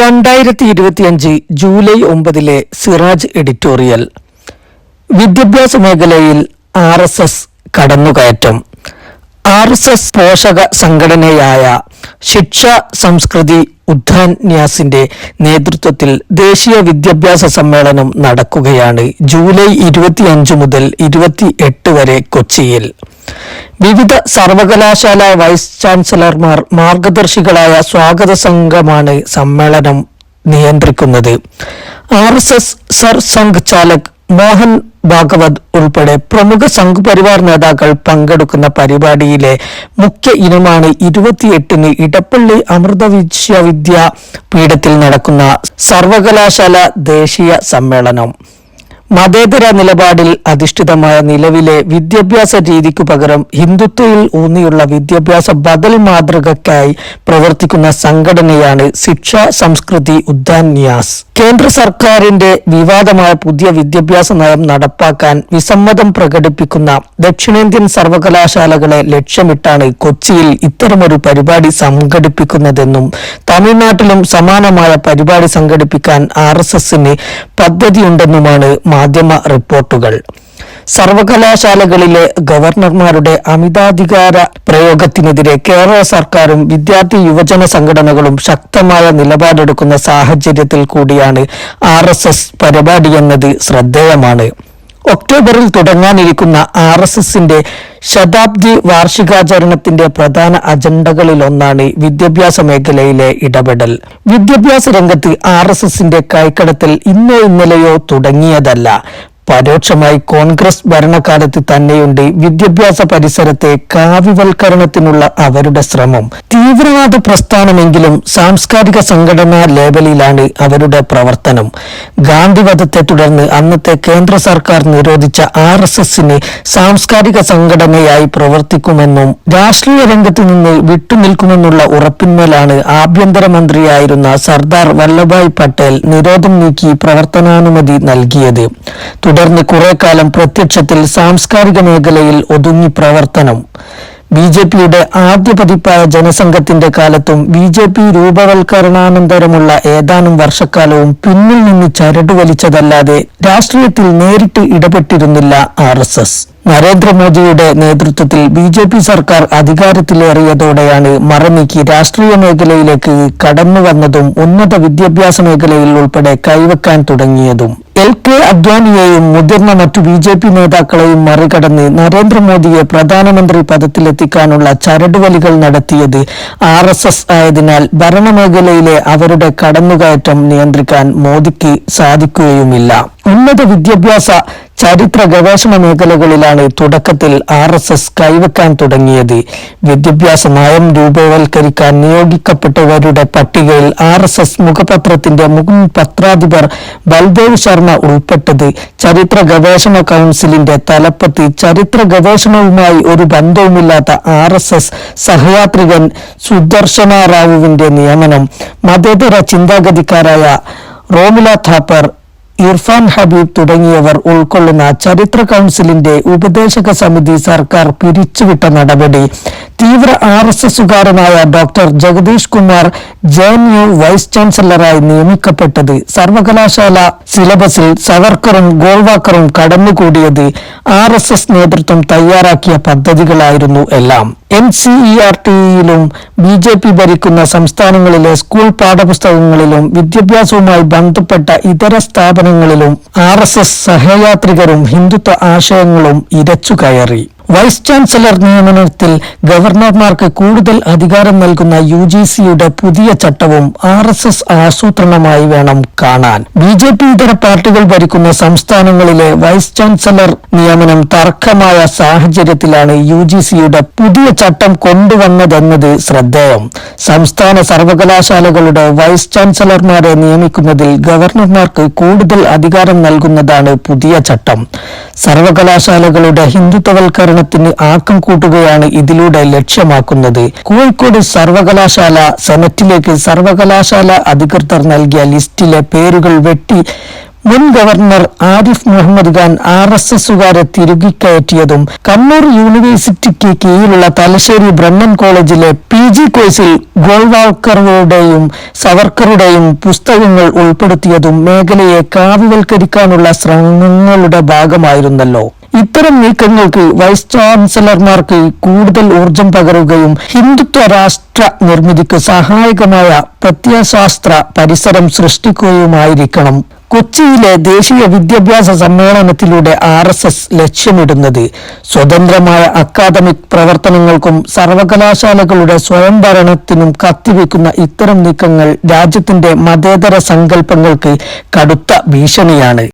രണ്ടായിരത്തി ഇരുപത്തിയഞ്ച് July ഒമ്പതിലെ Siraj editorial. വിദ്യാഭ്യാസ മേഖലയിൽ ആർ എസ് എസ് കടന്നുകയറ്റം. ആർ എസ് എസ് പോഷക സംഘടനയായ ശിക്ഷ സംസ്കൃതി ഉദ്ധാൻ ന്യാസിന്റെ നേതൃത്വത്തിൽ ദേശീയ വിദ്യാഭ്യാസ സമ്മേളനം നടക്കുകയാണ് ജൂലൈ ഇരുപത്തിയഞ്ച് മുതൽ ഇരുപത്തിയെട്ട് വരെ കൊച്ചിയിൽ. വിവിധ സർവകലാശാല വൈസ് ചാൻസലർമാർ മാർഗദർശികളായ സ്വാഗത സംഘമാണ് സമ്മേളനം നിയന്ത്രിക്കുന്നത്. ആർ എസ് എസ് സർ സംഘ് ചാലക് മോഹൻ ഭാഗവത് ഉൾപ്പെടെ പ്രമുഖ സംഘപരിവാർ നേതാക്കൾ പങ്കെടുക്കുന്ന പരിപാടിയിലെ മുഖ്യ ഇനമാണ് ഇരുപത്തിയെട്ടിന് ഇടപ്പള്ളി അമൃത വിശ്വവിദ്യാപീഠത്തിൽ നടക്കുന്ന സർവകലാശാല ദേശീയ സമ്മേളനം. മതേതര നിലപാടിൽ അധിഷ്ഠിതമായ നിലവിലെ വിദ്യാഭ്യാസ രീതിക്കു പകരം ഹിന്ദുത്വയിൽ ഊന്നിയുള്ള വിദ്യാഭ്യാസ ബദൽ മാതൃകയ്ക്കായി പ്രവർത്തിക്കുന്ന സംഘടനയാണ് ശിക്ഷ സംസ്കൃതി ഉദ്യാൻ ന്യാസ്. കേന്ദ്ര സർക്കാരിന്റെ വിവാദമായ പുതിയ വിദ്യാഭ്യാസ നയം നടപ്പാക്കാൻ വിസമ്മതം പ്രകടിപ്പിക്കുന്ന ദക്ഷിണേന്ത്യൻ സർവകലാശാലകളെ ലക്ഷ്യമിട്ടാണ് കൊച്ചിയിൽ ഇത്തരമൊരു പരിപാടി സംഘടിപ്പിക്കുന്നതെന്നും തമിഴ്നാട്ടിലും സമാനമായ പരിപാടി സംഘടിപ്പിക്കാൻ ആർ എസ് എസിന് പദ്ധതിയുണ്ടെന്നുമാണ് മാധ്യമ റിപ്പോർട്ടുകൾ. സർവകലാശാലകളിലെ ഗവർണർമാരുടെ അമിതാധികാര പ്രയോഗത്തിനെതിരെ കേരള സർക്കാരും വിദ്യാർത്ഥി യുവജന സംഘടനകളും ശക്തമായ നിലപാടെടുക്കുന്ന സാഹചര്യത്തിൽ കൂടിയാണ് ആർ എസ് എസ് പരിപാടിയെന്നത് ശ്രദ്ധേയമാണ്. ഒക്ടോബറിൽ തുടങ്ങാനിരിക്കുന്ന ആർ എസ് എസിന്റെ ശതാബ്ദി വാർഷികാചരണത്തിന്റെ പ്രധാന അജണ്ടകളിലൊന്നാണ് വിദ്യാഭ്യാസ മേഖലയിലെ ഇടപെടൽ. വിദ്യാഭ്യാസ രംഗത്ത് ആർ എസ് എസിന്റെ കൈക്കടത്തൽ ഇന്നോ ഇന്നലെയോ തുടങ്ങിയതല്ല. പരോക്ഷമായി കോൺഗ്രസ് ഭരണകാലത്ത് തന്നെയുണ്ട് വിദ്യാഭ്യാസ പരിസരത്തെ കാവ്യവൽക്കരണത്തിനുള്ള അവരുടെ ശ്രമം. തീവ്രവാദ പ്രസ്ഥാനമെങ്കിലും സാംസ്കാരിക സംഘടനാ ലേബലിലാണ് അവരുടെ പ്രവർത്തനം. ഗാന്ധിവധത്തെ തുടർന്ന് അന്നത്തെ കേന്ദ്ര സർക്കാർ നിരോധിച്ച ആർ എസ് എസിന് സാംസ്കാരിക സംഘടനയായി പ്രവർത്തിക്കുമെന്നും രാഷ്ട്രീയ രംഗത്ത് നിന്ന് വിട്ടുനിൽക്കുമെന്നുള്ള ഉറപ്പിന്മേലാണ് ആഭ്യന്തരമന്ത്രിയായിരുന്ന സർദാർ വല്ലഭായ് പട്ടേൽ നിരോധം നീക്കി പ്രവർത്തനാനുമതി നൽകിയത്. തുടർന്ന് കാലം പ്രത്യക്ഷത്തിൽ സാംസ്കാരിക മേഖലയിൽ ഒതുങ്ങി പ്രവർത്തനം. ബി ജെ പിയുടെ ആദ്യ പതിപ്പായ ജനസംഘത്തിന്റെ കാലത്തും ബി ജെ പി രൂപവൽക്കരണാനന്തരമുള്ള ഏതാനും വർഷക്കാലവും പിന്നിൽ നിന്ന് ചരടുവലിച്ചതല്ലാതെ രാഷ്ട്രീയത്തിൽ നേരിട്ട് ഇടപെട്ടിരുന്നില്ല ആർ നരേന്ദ്രമോദിയുടെ നേതൃത്വത്തിൽ ബി ജെ പി സർക്കാർ അധികാരത്തിലേറിയതോടെയാണ് മറനീക്കി രാഷ്ട്രീയ മേഖലയിലേക്ക് കടന്നു വന്നതും ഉന്നത വിദ്യാഭ്യാസ മേഖലയിൽ ഉൾപ്പെടെ കൈവക്കാൻ തുടങ്ങിയതും. എൽ കെ അദ്വാനിയെയും മുതിർന്ന മറ്റു ബി ജെ പി നേതാക്കളെയും മറികടന്ന് നരേന്ദ്രമോദിയെ പ്രധാനമന്ത്രി പദത്തിലെത്തിക്കാനുള്ള ചരടുവലികൾ നടത്തിയത് ആർ എസ് എസ് ആയതിനാൽ ഭരണമേഖലയിലെ അവരുടെ കടന്നുകയറ്റം നിയന്ത്രിക്കാൻ മോദിക്ക് സാധിക്കുകയുമില്ല. ഉന്നത വിദ്യാഭ്യാസ ചരിത്ര ഗവേഷണ മേഖലകളിലാണ് തുടക്കത്തിൽ ആർ എസ് എസ് കൈവെക്കാൻ തുടങ്ങിയത്. വിദ്യാഭ്യാസ നയം രൂപവൽക്കരിക്കാൻ നിയോഗിക്കപ്പെട്ടവരുടെ പട്ടികയിൽ ആർ എസ് എസ് മുഖപത്രത്തിന്റെ മുൻ പത്രാധിപർ ബൽദേവ് ശർമ്മ ഉൾപ്പെട്ടത്. ചരിത്ര ഗവേഷണ കൗൺസിലിന്റെ തലപ്പത്ത് ചരിത്ര ഗവേഷണവുമായി ഒരു ബന്ധവുമില്ലാത്ത ആർ എസ് എസ് സഹയാത്രികൻ സുദർശന റാവുവിന്റെ നിയമനം. മതേതര ചിന്താഗതിക്കാരായ റോമില താപ്പർ ഇർഫാൻ ഹബീബ് തുടങ്ങിയവർ ഉൾക്കൊള്ളുന്ന ചരിത്ര കൗൺസിലിന്റെ ഉപദേശക സമിതി സർക്കാർ പിരിച്ചുവിട്ട നടപടി തീവ്ര R S എസുകാരനായ doctor Jagadish Kumar J N U vice ചാൻസലറായി നിയമിക്കപ്പെട്ടത് സർവകലാശാല സിലബസിൽ സവർക്കറും ഗോൾവാക്കറും കടന്നുകൂടിയത് ആർ എസ് എസ് നേതൃത്വം തയ്യാറാക്കിയ പദ്ധതികളായിരുന്നു എല്ലാം. എൻ സി ഇ ആർ ടിയിലും ബി ജെ പി ഭരിക്കുന്ന സംസ്ഥാനങ്ങളിലെ സ്കൂൾ പാഠപുസ്തകങ്ങളിലും വിദ്യാഭ്യാസവുമായി ബന്ധപ്പെട്ട ഇതര സ്ഥാപനങ്ങളിലും ആർ എസ് എസ് സഹയാത്രികരും ഹിന്ദുത്വ ആശയങ്ങളും ഇരച്ചു കയറി. വൈസ് ചാൻസലർ നിയമനത്തിൽ ഗവർണർമാർക്ക് കൂടുതൽ അധികാരം നൽകുന്ന യു ജി സിയുടെ പുതിയ ചട്ടവും ആർ എസ് എസ് ആസൂത്രണമായി വേണം കാണാൻ. ബി ജെ പി ഇതര പാർട്ടികൾ ഭരിക്കുന്ന സംസ്ഥാനങ്ങളിലെ വൈസ് ചാൻസലർ നിയമനം തർക്കമായ സാഹചര്യത്തിലാണ് യു ജി സിയുടെ പുതിയ ചട്ടം കൊണ്ടുവന്നതെന്നത് ശ്രദ്ധേയം. സംസ്ഥാന സർവകലാശാലകളുടെ വൈസ് ചാൻസലർമാരെ നിയമിക്കുന്നതിൽ ഗവർണർമാർക്ക് കൂടുതൽ അധികാരം നൽകുന്നതാണ് പുതിയ ചട്ടം. സർവകലാശാലകളുടെ ഹിന്ദുത്വവൽക്കരണത്തിന് ആക്കം കൂട്ടുകയാണ് ഇതിലൂടെ ലക്ഷ്യമാക്കുന്നത്. കോഴിക്കോട് സർവകലാശാല സെനറ്റിലേക്ക് സർവകലാശാല അധികൃതർ നൽകിയ ലിസ്റ്റിലെ പേരുകൾ വെട്ടി മുൻ governor Arif Muhammad Khan R S എസുകാരെ തിരുകിക്കയറ്റിയതും കണ്ണൂർ യൂണിവേഴ്സിറ്റിക്ക് കീഴിലുള്ള തലശ്ശേരി ബ്രണ്ണൻ കോളേജിലെ പി ജി കോഴ്സിൽ ഗോൾവാൾക്കറുടെയും സവർക്കറുടെയും പുസ്തകങ്ങൾ ഉൾപ്പെടുത്തിയതും മേഖലയെ കാവ്യവൽക്കരിക്കാനുള്ള ശ്രമങ്ങളുടെ ഭാഗമായിരുന്നല്ലോ. ഇത്തരം നീക്കങ്ങൾക്ക് വൈസ് ചാൻസലർമാർക്ക് കൂടുതൽ ഊർജം പകരുകയും ഹിന്ദുത്വ രാഷ്ട്ര നിർമ്മിതിക്ക് സഹായകമായ പ്രത്യയശാസ്ത്ര പരിസരം സൃഷ്ടിക്കുകയുമായിരിക്കണം. കൊച്ചിയിലെ ദേശീയ വിദ്യാഭ്യാസ സമ്മേളനത്തിലൂടെ ആർ എസ് എസ് ലക്ഷ്യമിടുന്നത്. സ്വതന്ത്രമായ അക്കാദമിക് പ്രവർത്തനങ്ങൾക്കും സർവകലാശാലകളുടെ സ്വയംഭരണത്തിനും കത്തിവെക്കുന്ന ഇത്തരം നീക്കങ്ങൾ രാജ്യത്തിന്റെ മതേതര സങ്കല്പങ്ങൾക്ക് കടുത്ത ഭീഷണിയാണ്.